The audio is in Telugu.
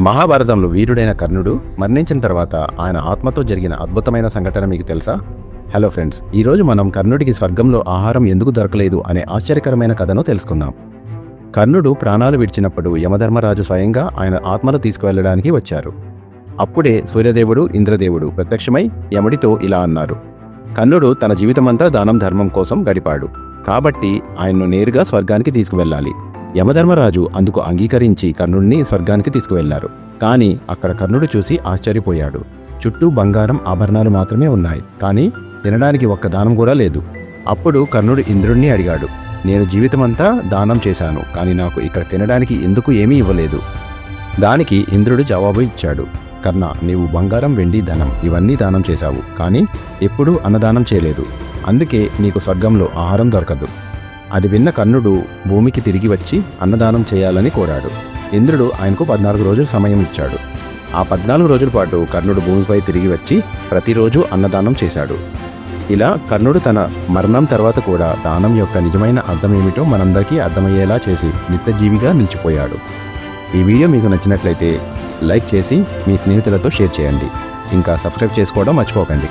మహాభారతంలో వీరుడైన కర్ణుడు మరణించిన తర్వాత ఆయన ఆత్మతో జరిగిన అద్భుతమైన సంఘటన మీకు తెలుసా? హలో ఫ్రెండ్స్ ఈరోజు మనం కర్ణుడికి స్వర్గంలో ఆహారం ఎందుకు దొరకలేదు అనే ఆశ్చర్యకరమైన కథను తెలుసుకుందాం. కర్ణుడు ప్రాణాలు విడిచినప్పుడు యమధర్మరాజు స్వయంగా ఆయన ఆత్మను తీసుకువెళ్ళడానికి వచ్చారు. అప్పుడే సూర్యదేవుడు ఇంద్రదేవుడు ప్రత్యక్షమై యముడితో ఇలా అన్నారు. కర్ణుడు తన జీవితమంతా దానం ధర్మం కోసం గడిపాడు. కాబట్టి ఆయన్ను నేరుగా స్వర్గానికి తీసుకువెళ్ళాలి. యమధర్మరాజు అందుకు అంగీకరించి కర్ణుడిని స్వర్గానికి తీసుకువెళ్ళారు కానీ అక్కడ కర్ణుడు చూసి ఆశ్చర్యపోయాడు. చుట్టూ బంగారం ఆభరణాలు మాత్రమే ఉన్నాయి. కానీ తినడానికి ఒక్క దానం కూడా లేదు. అప్పుడు కర్ణుడు ఇంద్రుణ్ణి అడిగాడు. నేను జీవితమంతా దానం చేశాను. కానీ నాకు ఇక్కడ తినడానికి ఎందుకు ఏమీ ఇవ్వలేదు? దానికి ఇంద్రుడు జవాబు ఇచ్చాడు. కర్ణ నీవు బంగారం వెండి ధనం ఇవన్నీ దానం చేశావు. కానీ ఎప్పుడూ అన్నదానం చేయలేదు. అందుకే నీకు స్వర్గంలో ఆహారం దొరకదు. అది విన్న కర్ణుడు భూమికి తిరిగి వచ్చి అన్నదానం చేయాలని కోరాడు. ఇంద్రుడు ఆయనకు పద్నాలుగు రోజులు సమయం ఇచ్చాడు. ఆ పద్నాలుగు రోజుల పాటు కర్ణుడు భూమిపై తిరిగి వచ్చి ప్రతిరోజు అన్నదానం చేశాడు. ఇలా కర్ణుడు తన మరణం తర్వాత కూడా దానం యొక్క నిజమైన అర్థం ఏమిటో మనందరికీ అర్థమయ్యేలా చేసి నిత్యజీవిగా నిలిచిపోయాడు. ఈ వీడియో మీకు నచ్చినట్లయితే లైక్ చేసి మీ స్నేహితులతో షేర్ చేయండి. ఇంకా సబ్స్క్రైబ్ చేసుకోవడం మర్చిపోకండి.